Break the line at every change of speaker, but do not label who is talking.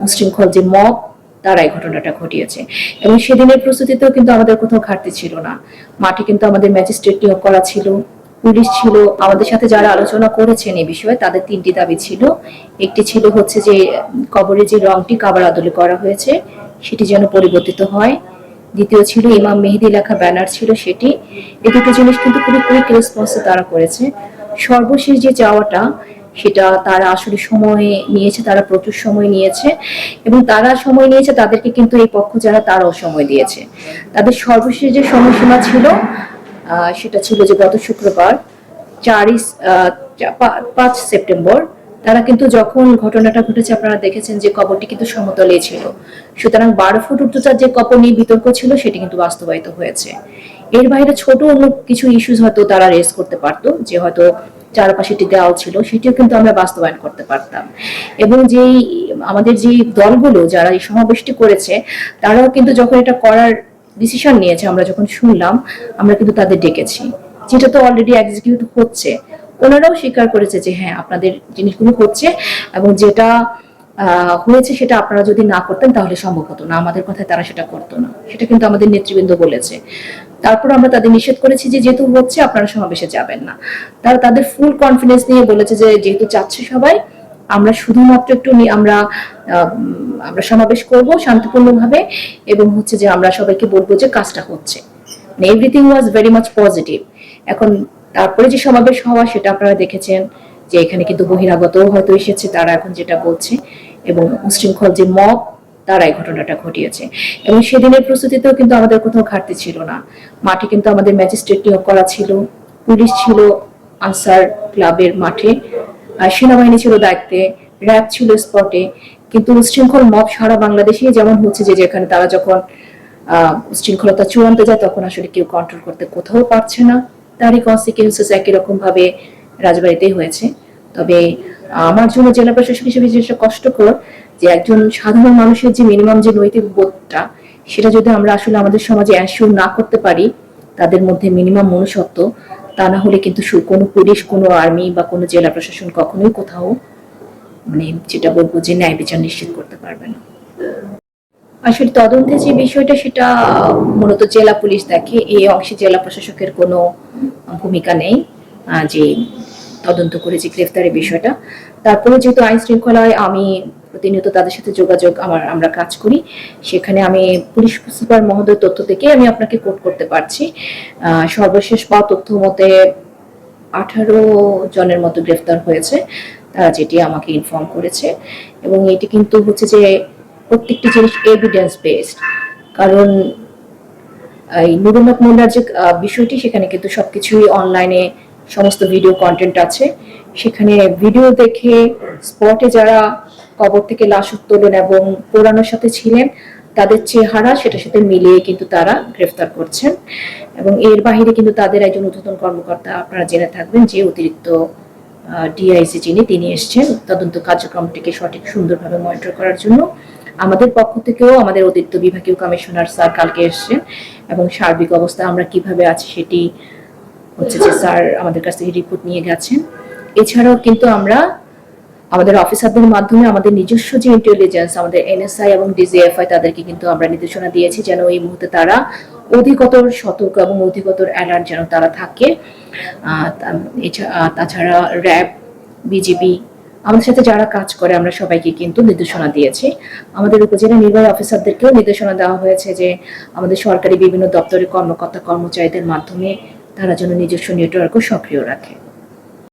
উশৃঙ্খল যে মব, তারা এই ঘটনাটা ঘটিয়েছে। এবং সেদিনের প্রস্তুতিতেও কিন্তু আমাদের কোথাও ঘাটতি ছিল না। মাঠে কিন্তু আমাদের ম্যাজিস্ট্রেট নিয়োগ করা ছিল, পুলিশ ছিল, আমাদের সাথে যারা আলোচনা করেছেন এই বিষয়ে, তাদের তিনটি দাবি ছিল। একটি ছিল হচ্ছে যে, কবরের যে রংটি কাবার আদলে করা হয়েছে, সেটি যেন পরিবর্তিত হয়। দ্বিতীয় ছিল ইমাম মেহেদি লেখা ব্যানার ছিল সেটি। এই দুটো জিনিস কিন্তু খুবই কুইক রেসপন্সে তারা করেছে। সর্বশেষ যে চাওয়াটা সেটা তারা আসলে সময় নিয়েছে, তারা প্রচুর সময় নিয়েছে এবং তারা সময় নিয়েছে, তাদেরকে কিন্তু এই পক্ষ যারা তারাও সময় দিয়েছে। তাদের সর্বশেষ যে সময়সীমা ছিল সেটা ছিল যে গত শুক্রবার চারই পাঁচ সেপ্টেম্বর, তারা কিন্তু যখন ঘটনাটা ঘটেছে, আপনারা দেখেছেন যে কবরটি কিন্তু সমতলে ছিল। সুতরাং বারো ফুট উচ্চতার যে কবর নিয়ে বিতর্ক ছিল, সেটি কিন্তু বাস্তবায়িত হয়েছে। এর বাইরে ছোট অন্য কিছু ইস্যুস হয়তো তারা রেস করতে পারতো, যে হয়তো চারপাশে একটি দেওয়াল ছিল, সেটিও কিন্তু আমরা বাস্তবায়ন করতে পারতাম। এবং যেই, আমাদের যে দলগুলো যারা এই সমাবেশটি করেছে, তারাও কিন্তু যখন এটা করার ডিসিশন নিয়েছে, আমরা যখন শুনলাম, আমরা কিন্তু তাদের ডেকেছি। যেটা তো অলরেডি এক্সিকিউট হচ্ছে। ওনারাও স্বীকার করেছে যে হ্যাঁ আপনাদের জিনিসগুলো হচ্ছে এবং যেটা হয়েছে সেটা আপনারা যদি না করতেন তাহলে সম্ভব হতো না। আমাদের কথায় তারা সেটা করতো না। সেটা কিন্তু আমাদের নেতৃবৃন্দ বলেছে। তারপর আমরা তাদের নিষেধ করেছি যে যেহেতু হচ্ছে আপনারা সমাবেশে যাবেন না। তারা তাদের ফুল কনফিডেন্স নিয়ে বলেছে যে যেহেতু চাচ্ছে সবাই, আমরা শুধুমাত্র একটু আমরা আমরা সমাবেশ করব শান্তিপূর্ণভাবে এবং হচ্ছে যে আমরা সবাইকে বলব যে কাজটা হচ্ছে। Everything was very much positive এখন তারপরে যে সমাবেশ হওয়া সেটা আপনারা দেখেছেন যে এখানে কিন্তু বহিরাগত হয়তো এসেছে, তারা এখন যেটা বলছে। এবং উশৃঙ্খল যে মব, তারা এই ঘটনাটা ঘটিয়েছে। এবং সেদিনের প্রস্তুতিতেও কিন্তু আমাদের কোথাও ঘাটতি ছিল না। মাঠে কিন্তু আমাদের ম্যাজিস্ট্রেট নিয়োগ করা ছিল। পুলিশ ছিল আনসার ক্লাবের মাঠে। সেনাবাহিনী ছিল দায়িত্বে। র্যাব ছিল স্পটে। কিন্তু উশৃঙ্খল মব সারা বাংলাদেশে যেমন হচ্ছে যে যেখানে তারা যখন উশৃঙ্খলতা চূড়ান্ত যায়, তখন আসলে কেউ কন্ট্রোল করতে কোথাও পারছে না। তারই কনসিকুয়েন্সেস একই রকম ভাবে রাজবাড়িতেই হয়েছে। তবে আমার জন্য জেলা প্রশাসক হিসেবে যেটা কষ্টকর যে একজন সাধারণ মানুষের যে মিনিমাম যে নৈতিক বোধটা, সেটা যদি আমরা আসলে আমাদের সমাজে অ্যাসিওর না করতে পারি, তাদের মধ্যে মিনিমাম মনুষ্যত্ব, তা না হলে কিন্তু কোনো পুলিশ, কোনো আর্মি বা কোনো জেলা প্রশাসন কখনোই কোথাও মানে যেটা বলব যে ন্যায় বিচার নিশ্চিত করতে পারবে না। আসলে তদন্তে যে বিষয়টা, সেটা মূলত জেলা পুলিশ দেখে, এই অংশে জেলা প্রশাসকের কোনো ভূমিকা নেই। যে তদন্ত করেছি গ্রেফতারের বিষয়টা। তারপরে যেহেতু আইন শৃঙ্খলায় আমি প্রতিনিয়ত তাদের সাথে যোগাযোগ আমার, আমরা কাজ করি, সেখানে আমি পুলিশ সুপার মহোদয় তথ্য থেকে আমি আপনাকে কোট করতে পারছি। সর্বশেষ পাওয়া তথ্য মতে আঠারো জনের মতো গ্রেফতার হয়েছে, তারা যেটি আমাকে ইনফর্ম করেছে। এবং এটি কিন্তু হচ্ছে যে প্রত্যেকটি জিনিস এভিডেন্স বেসড কারণ, এই নুরুন্নত মোল্লার যে বিষয়টি, সেখানে কিন্তু সবকিছুই অনলাইনে সমস্ত ভিডিও কন্টেন্ট আছে। সেখানে ভিডিও দেখে স্পটে যারা কবর থেকে লাশ উত্তোলন এবং পোড়ানোর সাথে ছিলেন, তাদের চেহারা সেটার সাথে মিলিয়ে কিন্তু তারা গ্রেফতার করছেন। এবং এর বাইরে কিন্তু তাদের একজন ঊর্ধ্বতন কর্মকর্তা আপনারা জেনে থাকবেন যে অতিরিক্ত ডিআইসি যিনি, তিনি এসছেন তদন্ত কার্যক্রমটিকে সঠিক সুন্দরভাবে মনিটর করার জন্য। আমাদের পক্ষ থেকেও আমাদের অতিরিক্ত বিভাগীয় কমিশনার স্যার কালকে এসছেন এবং সার্বিক অবস্থা আমরা কীভাবে আছি সেটি হচ্ছে যে স্যার আমাদের কাছ থেকে রিপোর্ট নিয়ে গেছেন। এছাড়াও কিন্তু আমরা আমাদের অফিসারদের মাধ্যমে আমাদের নিজস্ব যে ইন্টেলিজেন্স আমাদের এনএসআই এবং ডিজিএফআই তাদেরকে কিন্তু আমরা নির্দেশনা দিয়েছি যেন এই মুহূর্তে তারা অধিকতর সতর্ক এবং অধিকতর অ্যালার্ট যেন তারা থাকে। তাছাড়া র্যাব বিজিবি আমাদের সাথে যারা কাজ করে আমরা সবাইকে কিন্তু নির্দেশনা দিয়েছি। আমাদের উপজেলা নির্বাহী অফিসারদেরকেও নির্দেশনা দেওয়া হয়েছে যে আমাদের সরকারি বিভিন্ন দপ্তরের কর্মকর্তা কর্মচারীদের মাধ্যমে তারা যেন নিজস্ব নেটওয়ার্কও সক্রিয় রাখে।